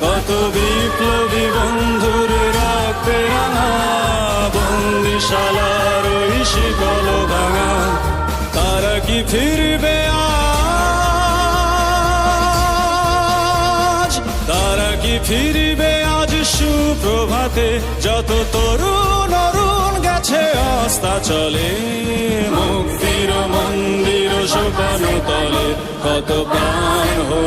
কত বিপ্লবী বন্ধুর রাঙা বন্দিশালার ওই শিকল ভাঙা। তারা কি ফিরবে আজ? তারা কি ফিরবে আজ সুপ্রভাতে? যত তরুণ অরুণ গেছে অস্তা চলে। মুক্তির মন্দির সোপানো তলে। কত প্রাণ হল